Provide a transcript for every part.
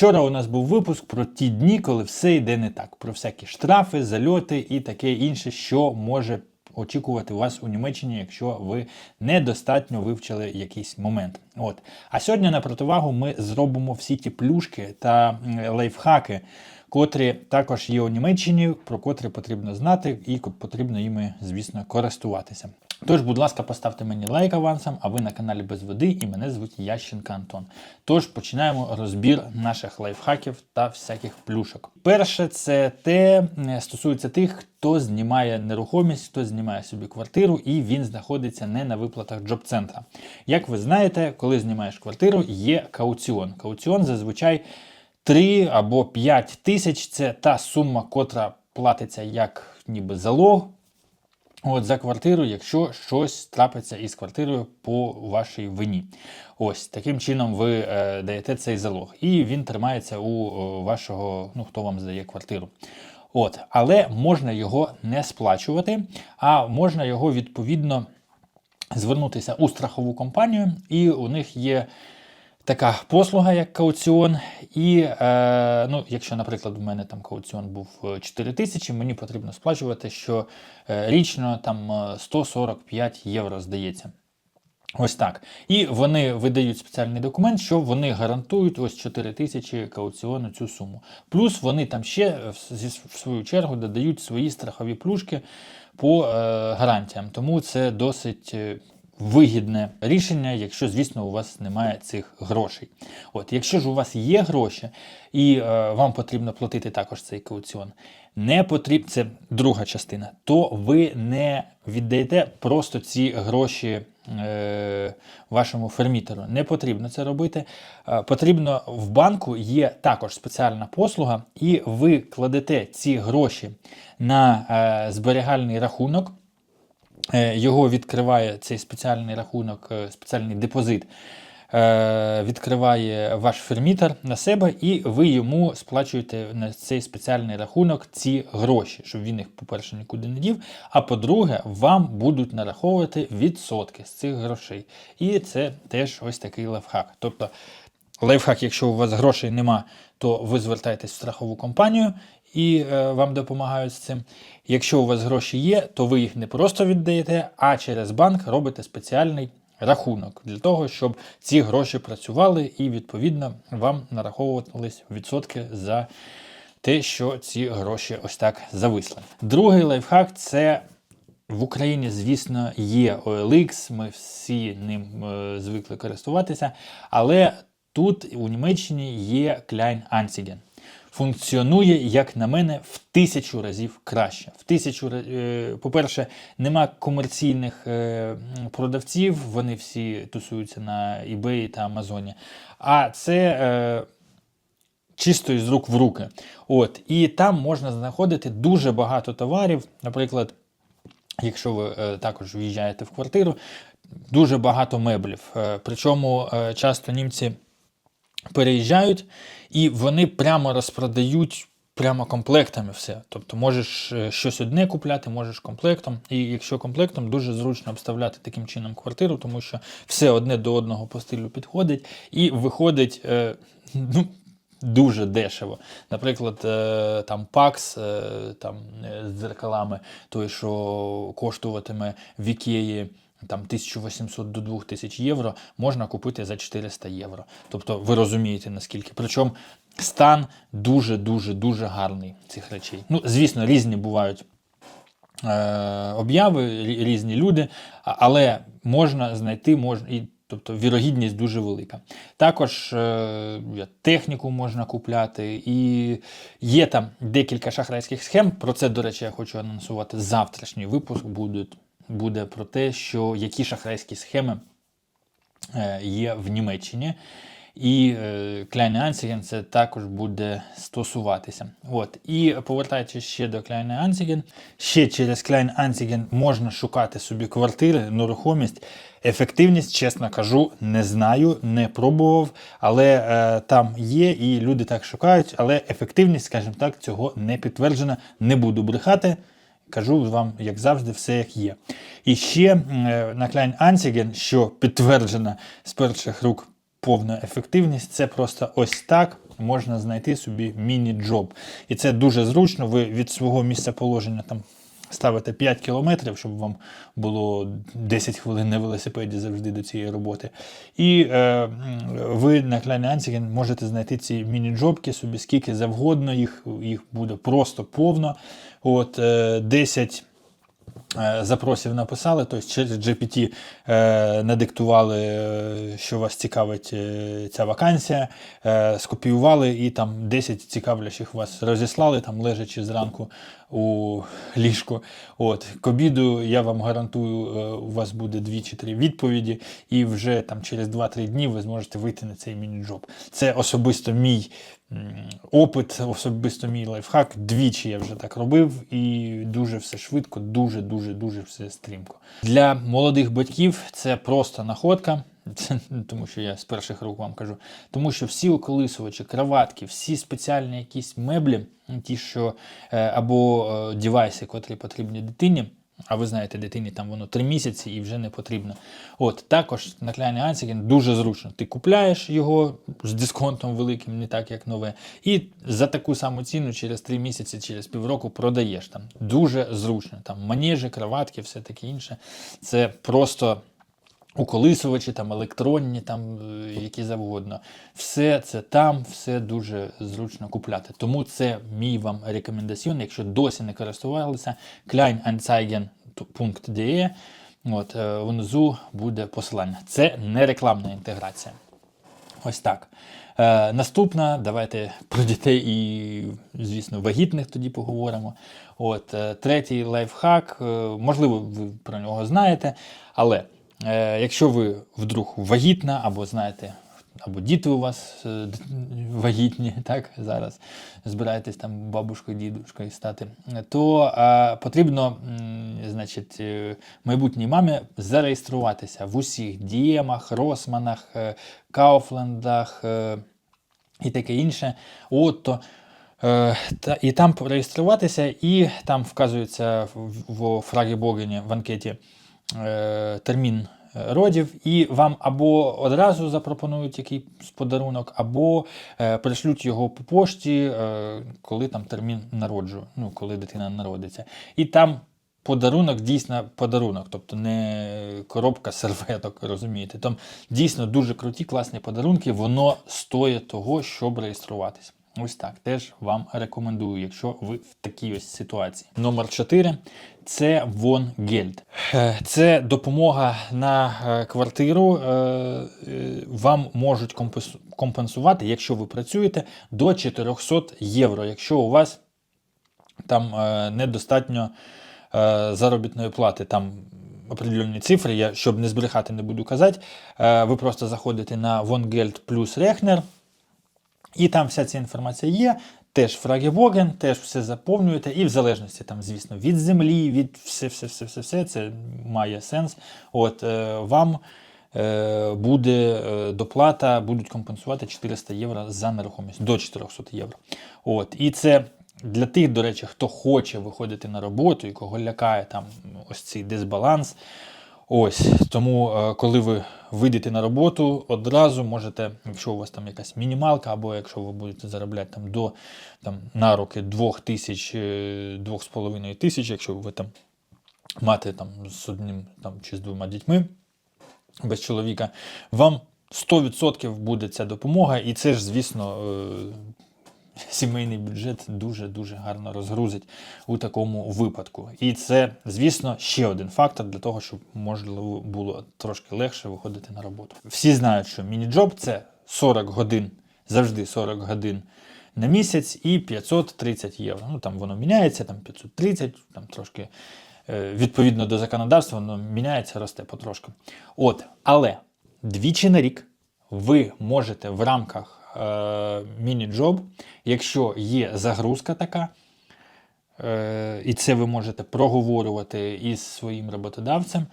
Вчора у нас був випуск про ті дні, коли все йде не так, про всякі штрафи, зальоти і таке інше, що може очікувати вас у Німеччині, якщо ви недостатньо вивчили якийсь момент. От. А сьогодні на противагу ми зробимо всі ті плюшки та лайфхаки, котрі також є у Німеччині, про котрі потрібно знати і потрібно їми, звісно, користуватися. Тож, будь ласка, поставте мені лайк авансом, а ви на каналі Без води, і мене звуть Ященка Антон. Тож починаємо розбір наших лайфхаків та всяких плюшок. Перше, це те стосується тих, хто знімає нерухомість, хто знімає собі квартиру, і він знаходиться не на виплатах джоб-центра. Як ви знаєте, коли знімаєш квартиру, є кауціон. Кауціон зазвичай 3 або 5 тисяч це та сума, котра платиться як ніби залог. От за квартиру, якщо щось трапиться із квартирою по вашій вині. Ось таким чином ви е, даєте цей залог. І він тримається у е, вашого, ну хто вам здає квартиру. От, але можна його не сплачувати, а можна його відповідно звернутися у страхову компанію, і у них є така послуга, як кауціон. І е, ну, якщо, наприклад, у мене там кауціон був е, 4 тисячі, мені потрібно сплачувати, що е, річно там е, 145 євро, здається. Ось так. І вони видають спеціальний документ, що вони гарантують ось 4 тисячі кауціону цю суму. Плюс вони там ще е, в- свою чергу додають свої страхові плюшки по е, гарантіям. Тому це досить е, вигідне рішення, якщо, звісно, у вас немає цих грошей. От, якщо ж у вас є гроші і е, вам потрібно платити також цей кауціон, не потрібно, це друга частина, то ви не віддаєте просто ці гроші е, вашому фермітеру. Не потрібно це робити. Е, потрібно в банку є також спеціальна послуга, і ви кладете ці гроші на е, зберігальний рахунок. Е, Його відкриває цей спеціальний рахунок, е, спеціальний депозит. е, Відкриває ваш фермітер на себе, і ви йому сплачуєте на цей спеціальний рахунок ці гроші, щоб він їх, по-перше, нікуди не дів. А по-друге, вам будуть нараховувати відсотки з цих грошей. І це теж ось такий лайфхак. Тобто, лайфхак, якщо у вас грошей нема, то ви звертаєтесь в страхову компанію і е, вам допомагають з цим. Якщо у вас гроші є, то ви їх не просто віддаєте, а через банк робите спеціальний рахунок для того, щоб ці гроші працювали і відповідно вам нараховувались відсотки за те, що ці гроші ось так зависли. Другий лайфхак це в Україні, звісно, є OLX, ми всі ним е, звикли користуватися, але тут у Німеччині є Klein Anzeigen. Функціонує, як на мене, в тисячу разів краще. В тисячу, е, по-перше, нема комерційних е, продавців, вони всі тусуються на eBay та Амазоні. А це е, чисто із рук в руки. От, і там можна знаходити дуже багато товарів. Наприклад, якщо ви е, також в'їжджаєте в квартиру, дуже багато меблів. Е, причому е, часто німці переїжджають і вони прямо розпродають. Прямо комплектами все. Тобто можеш е, щось одне купляти, можеш комплектом. І якщо комплектом, дуже зручно обставляти таким чином квартиру, тому що все одне до одного по стилю підходить і виходить е, ну, дуже дешево. Наприклад, е, там Pax е, там, з дзеркалами, той, що коштуватиме в Ікеї там 1800 до 2000 євро, можна купити за 400 євро. Тобто ви розумієте наскільки. Причому стан дуже-дуже дуже гарний цих речей. Ну, звісно, різні бувають е, обяви, різні люди, але можна знайти, можна, і, тобто вірогідність дуже велика. Також е, техніку можна купляти, і є там декілька шахрайських схем. Про це, до речі, я хочу анонсувати. Завтрашній випуск буде, буде про те, що які шахрайські схеми е, є в Німеччині. І е, Kleine Anzeigen це також буде стосуватися. От. І повертаючись ще до Kleine Anzeigen, ще через Kleine Anzeigen можна шукати собі квартири, нерухомість. Ефективність, чесно кажу, не знаю, не пробував, але е, там є, і люди так шукають, але ефективність, скажімо так, цього не підтверджена. Не буду брехати. Кажу вам, як завжди, все як є. І ще е, на Klein Anzeigen, що підтверджена з перших рук повна ефективність, це просто ось так. можна знайти собі міні-джоб. І це дуже зручно. Ви від свого місця положення там ставите 5 кілометрів, щоб вам було 10 хвилин на велосипеді завжди до цієї роботи. І е, ви на Kleine можете знайти ці міні-джобки собі скільки завгодно, їх, їх буде просто повно. От е, 10 е, запросів написали, тобто через GPT е, надиктували, е, що вас цікавить е, ця вакансія, е, скопіювали і там 10 цікавлячих вас розіслали, там лежачи зранку у ліжку. От, к обіду я вам гарантую, е, у вас буде 2 чи 3 відповіді, і вже там через 2-3 дні ви зможете вийти на цей міні-джоб. Це особисто мій опит, особисто мій лайфхак. Двічі я вже так робив, і дуже все швидко, дуже, дуже, дуже все стрімко. Для молодих батьків це просто находка. Це, тому що я з перших рук вам кажу. Тому що всі околисувачі, кроватки, всі спеціальні якісь меблі, ті, що е, або е, девайси, котрі потрібні дитині. А ви знаєте, дитині там воно 3 місяці і вже не потрібно. От також на Kleine дуже зручно. Ти купляєш його з дисконтом великим, не так як нове, і за таку саму ціну через 3 місяці, через півроку продаєш там. Дуже зручно. Там манежі, кроватки, все таке інше. Це просто уколисувачі, там електронні, там е, які завгодно. Все це там, все дуже зручно купляти. Тому це мій вам рекомендаціон, якщо досі не користувалися, kleinanzeigen.de, От, е, внизу буде посилання. Це не рекламна інтеграція. Ось так. Е, наступна, давайте про дітей і, звісно, вагітних тоді поговоримо. От, е, третій лайфхак, можливо, ви про нього знаєте, але якщо ви вдруг вагітна або знаєте, або діти у вас е, вагітні, так, зараз збираєтесь там бабушкою, дідушкою стати, то е, потрібно, значить, е, майбутній мамі зареєструватися в усіх діємах, росманах, е, кауфлендах е, і таке інше. Отто. Е, та, і там реєструватися, і там вказується в, в Фрагебогені в анкеті е, термін е, родів, і вам або одразу запропонують якийсь подарунок, або е, пришлють його по пошті, е, коли там термін народжу, ну, коли дитина народиться. І там подарунок дійсно подарунок, тобто не коробка серветок, розумієте. Там дійсно дуже круті, класні подарунки, воно стоїть того, щоб реєструватися. Ось так теж вам рекомендую, якщо ви в такій ось ситуації. Номер 4 це Вон Гельд. Е, Це допомога на е, квартиру. Е, Вам можуть компенсувати, якщо ви працюєте, до 400 євро, якщо у вас там недостатньо заробітної плати. Там определенні цифри, я щоб не збрехати, не буду казати. Ви просто заходите на VonGeld плюс Rechner, і там вся ця інформація є. Теж фрагебоген, теж все заповнюєте, і в залежності там, звісно, від землі, від все, все, все, все, все це має сенс. От е, вам е, буде е, доплата, будуть компенсувати 400 євро за нерухомість до 400 євро. От, і це для тих, до речі, хто хоче виходити на роботу і кого лякає там ось цей дисбаланс. Ось тому, е, коли ви вийдете на роботу, одразу можете, якщо у вас там якась мінімалка, або якщо ви будете заробляти там до там, на роки 2 тисяч, е, 2,5 тисяч, якщо ви там мати там з одним там, чи з двома дітьми без чоловіка, вам 100% буде ця допомога, і це ж, звісно, е, сімейний бюджет дуже-дуже гарно розгрузить у такому випадку. І це, звісно, ще один фактор для того, щоб можливо було трошки легше виходити на роботу. Всі знають, що міні-джоб це 40 годин, завжди 40 годин на місяць і 530 євро. Ну там воно міняється, там 530, там трошки. е, Відповідно до законодавства, воно міняється, росте потрошку. От, але двічі на рік ви можете в рамках міні-джоб, якщо є загрузка така, е, і це ви можете проговорювати із своїм роботодавцем,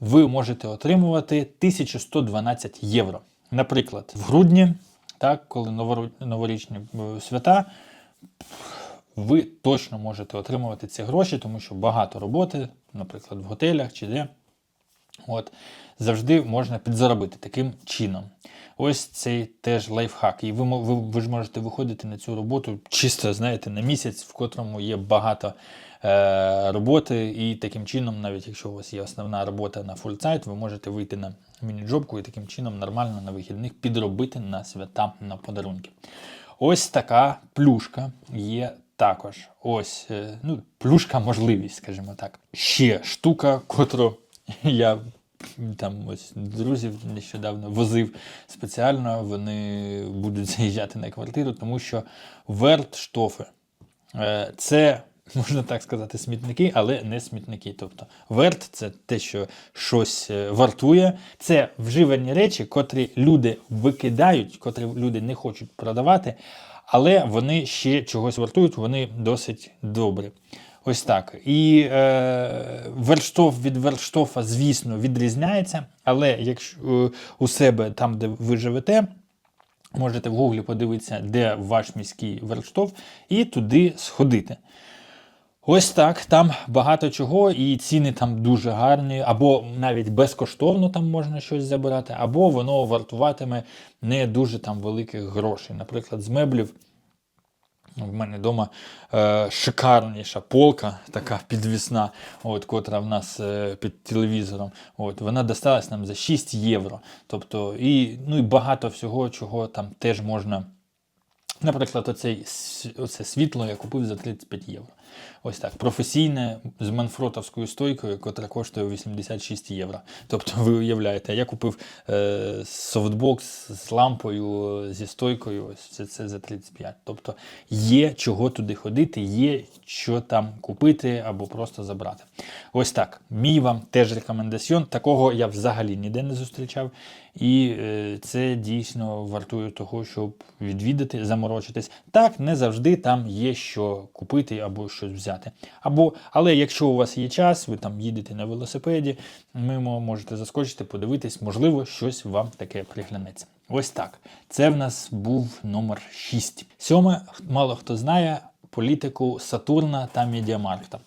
ви можете отримувати 1112 євро. Наприклад, в грудні, так, коли новорічні е, свята, ви точно можете отримувати ці гроші, тому що багато роботи, наприклад, в готелях чи де. От, завжди можна підзаробити таким чином. Ось цей теж лайфхак. І ви, ви, ви ж можете виходити на цю роботу чисто, знаєте, на місяць, в котрому є багато е, роботи, і таким чином, навіть якщо у вас є основна робота на фуллтайт, ви можете вийти на міні-джобку і таким чином нормально на вихідних підробити на свята на подарунки. Ось така плюшка є також. Ось, е, ну, плюшка можливість, скажімо так. Ще штука, котру я там ось друзів нещодавно возив спеціально, вони будуть заїжджати на квартиру, тому що вертштофи е, це. Можна так сказати, смітники, але не смітники. Тобто верт це те, що щось е, вартує. Це вживані речі, котрі люди викидають, котрі люди не хочуть продавати, але вони ще чогось вартують, вони досить добрі. Ось так. І е, верштоф від верштофа, звісно, відрізняється, але якщо е, у себе там, де ви живете, можете в гуглі подивитися, де ваш міський верштоф, і туди сходити. Ось так, там багато чого, і ціни там дуже гарні, або навіть безкоштовно там можна щось забирати, або воно вартуватиме не дуже там великих грошей. Наприклад, з меблів. В мене вдома е, шикарніша полка, така підвісна, от, котра в нас е, під телевізором. От, вона досталась нам за 6 євро. Тобто, і, ну, і багато всього, чого там теж можна. Наприклад, оцей, оце світло я купив за 35 євро. Ось так. Професійне з манфротовською стойкою, котра коштує 86 євро. Тобто, ви уявляєте, я купив е, софтбокс з лампою, зі стойкою, ось це, це за 35. Тобто є чого туди ходити, є що там купити або просто забрати. Ось так. Мій вам теж рекомендаціон. Такого я взагалі ніде не зустрічав. І е, це дійсно вартує того, щоб відвідати, заморочитись. Так, не завжди там є що купити або щось взяти. Або, але якщо у вас є час, ви там їдете на велосипеді, мимо можете заскочити, подивитись, можливо, щось вам таке приглянеться. Ось так. Це в нас був номер 6. Сьоме, мало хто знає політику Сатурна та Медіамаркта.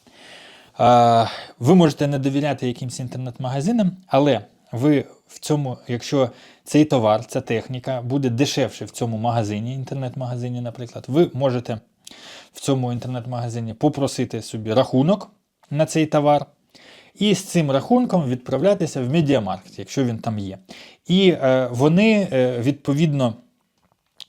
Ви можете не довіряти якимсь інтернет-магазинам, але ви в цьому, якщо цей товар, ця техніка буде дешевше в цьому магазині, інтернет-магазині, наприклад, ви можете в цьому інтернет-магазині попросити собі рахунок на цей товар. І з цим рахунком відправлятися в медіамаркт, якщо він там є. І е, вони е, відповідно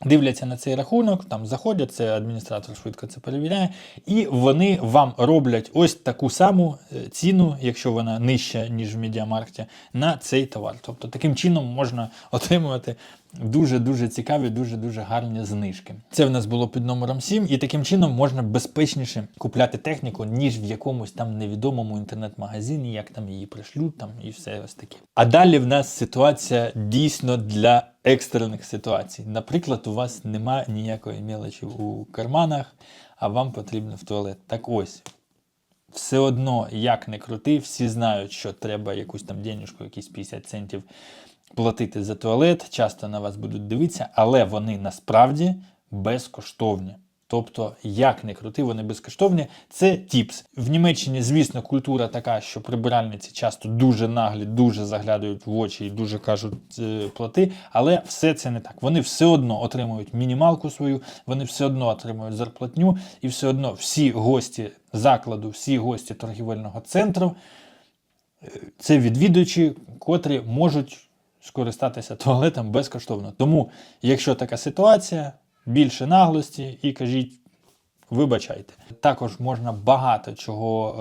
дивляться на цей рахунок, там заходять, це адміністратор швидко це перевіряє, і вони вам роблять ось таку саму е, ціну, якщо вона нижча, ніж в медіамаркті, на цей товар. Тобто таким чином можна отримувати дуже-дуже цікаві, дуже-дуже гарні знижки. Це в нас було під номером 7, і таким чином можна безпечніше купляти техніку, ніж в якомусь там невідомому інтернет-магазині, як там її пришлють, там і все ось таке. А далі в нас ситуація дійсно для екстрених ситуацій. Наприклад, у вас немає ніякої мелочі у карманах, а вам потрібно в туалет. Так ось. Все одно, як не крути, всі знають, що треба якусь там денежку, якісь 50 центів платити за туалет, часто на вас будуть дивитися, але вони насправді безкоштовні. Тобто, як не крути, вони безкоштовні. Це тіпс. В Німеччині, звісно, культура така, що прибиральниці часто дуже наглі, дуже заглядають в очі і дуже кажуть е, плати, але все це не так. Вони все одно отримують мінімалку свою, вони все одно отримують зарплатню, і все одно всі гості закладу, всі гості торгівельного центру це відвідувачі, котрі можуть скористатися туалетом безкоштовно. Тому, якщо така ситуація, більше наглості і кажіть. Вибачайте. Також можна багато чого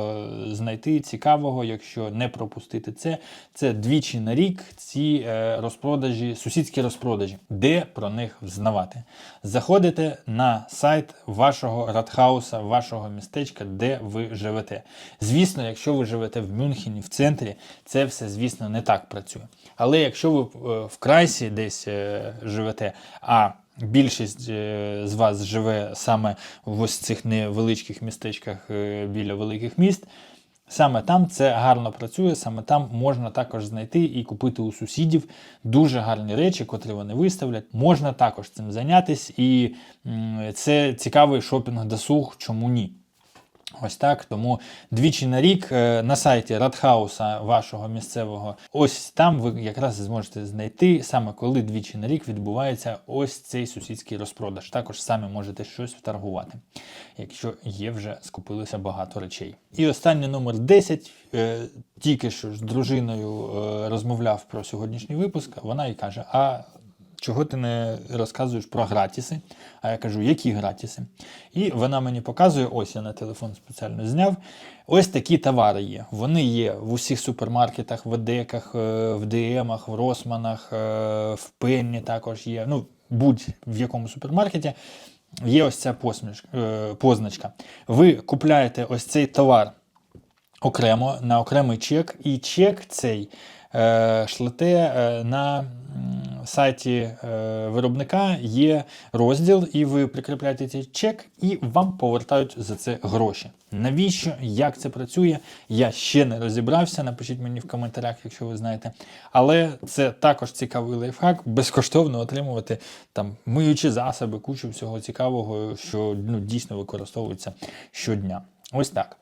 е, знайти цікавого, якщо не пропустити це. Це двічі на рік ці е, розпродажі, сусідські розпродажі, де про них взнавати. Заходите на сайт вашого радхауса, вашого містечка, де ви живете. Звісно, якщо ви живете в Мюнхені, в центрі, це все, звісно, не так працює. Але якщо ви е, в крайсі десь е, живете, а Більшість е, з вас живе саме в ось цих невеличких містечках е, біля великих міст. Саме там це гарно працює, саме там можна також знайти і купити у сусідів дуже гарні речі, котрі вони виставлять. Можна також цим зайнятися, і це цікавий шопінг-досуг, чому ні. Ось так. Тому двічі на рік е, на сайті Радхауса вашого місцевого, ось там ви якраз зможете знайти саме коли двічі на рік відбувається ось цей сусідський розпродаж. Також самі можете щось вторгувати, якщо є вже скупилося багато речей. І останній номер 10. Е, Тільки що з дружиною е, розмовляв про сьогоднішній випуск. Вона і каже: А чого ти не розказуєш про гратіси? А я кажу, які гратіси? І вона мені показує, ось я на телефон спеціально зняв. Ось такі товари є. Вони є в усіх супермаркетах, в Едеках, е, в ДМах, в Росманах, е, в Пенні також є. Ну, будь в якому супермаркеті. Є ось ця е, позначка. Ви купляєте ось цей товар окремо на окремий чек, і чек цей шлете е, на сайті е, виробника є розділ, і ви прикріпляєте цей чек, і вам повертають за це гроші. Навіщо? Як це працює? Я ще не розібрався. Напишіть мені в коментарях, якщо ви знаєте. Але це також цікавий лайфхак, безкоштовно отримувати там миючі засоби, кучу всього цікавого, що ну, дійсно використовується щодня. Ось так.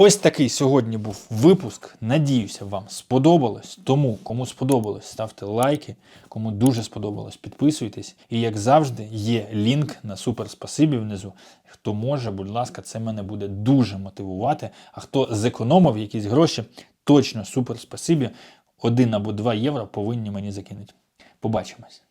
Ось такий сьогодні був випуск. Надіюся, вам сподобалось. Тому, кому сподобалось, ставте лайки. Кому дуже сподобалось, підписуйтесь. І як завжди, є лінк на супер спасибі внизу. Хто може, будь ласка, це мене буде дуже мотивувати. А хто зекономив якісь гроші, точно супер спасибі. Один або два євро повинні мені закинути. Побачимось.